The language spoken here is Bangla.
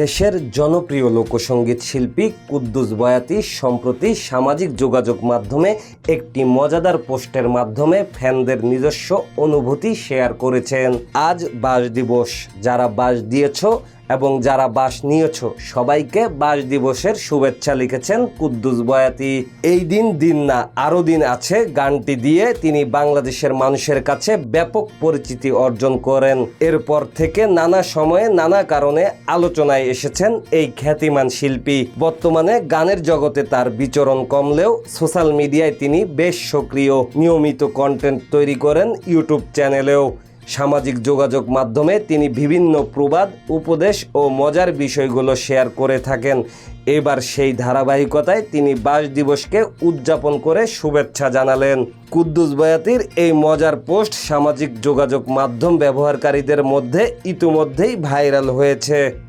দেশের জনপ্রিয় লোকসঙ্গীত শিল্পী কুদ্দুস বয়াতি সম্প্রতি সামাজিক যোগাযোগ মাধ্যমে একটি মজাদার পোস্টের মাধ্যমে ফ্যানদের নিজস্ব অনুভূতি শেয়ার করেছেন। আজ বাস দিবস। যারা বাস দিয়েছ এবং যারা বাস নিয়েছ, সবাইকে বাস দিবসের শুভেচ্ছা লিখেছেন কুদ্দুস বয়াতি। এই দিন দিন না, আরও দিন আছে গানটি দিয়ে তিনি বাংলাদেশের মানুষের কাছে ব্যাপক পরিচিতি অর্জন করেন। এরপর থেকে নানা সময়ে নানা কারণে আলোচনায় এসেছেন এই খ্যাতিমান শিল্পী। বর্তমানে গানের জগতে তার বিচরণ কমলেও সোশ্যাল মিডিয়ায় তিনি বেশ সক্রিয়। নিয়মিত কন্টেন্ট তৈরি করেন ইউটিউব চ্যানেলেও। সামাজিক যোগাযোগ মাধ্যমে তিনি বিভিন্ন প্রবাদ, উপদেশ ও মজার বিষয়গুলো শেয়ার করে থাকেন। এবার সেই ধারাবাহিকতায় তিনি বাস দিবসকে উদযাপন করে শুভেচ্ছা জানালেন। কুদ্দুস বয়াতির এই মজার পোস্ট সামাজিক যোগাযোগ মাধ্যম ব্যবহারকারীদের মধ্যে ইতিমধ্যেই ভাইরাল হয়েছে।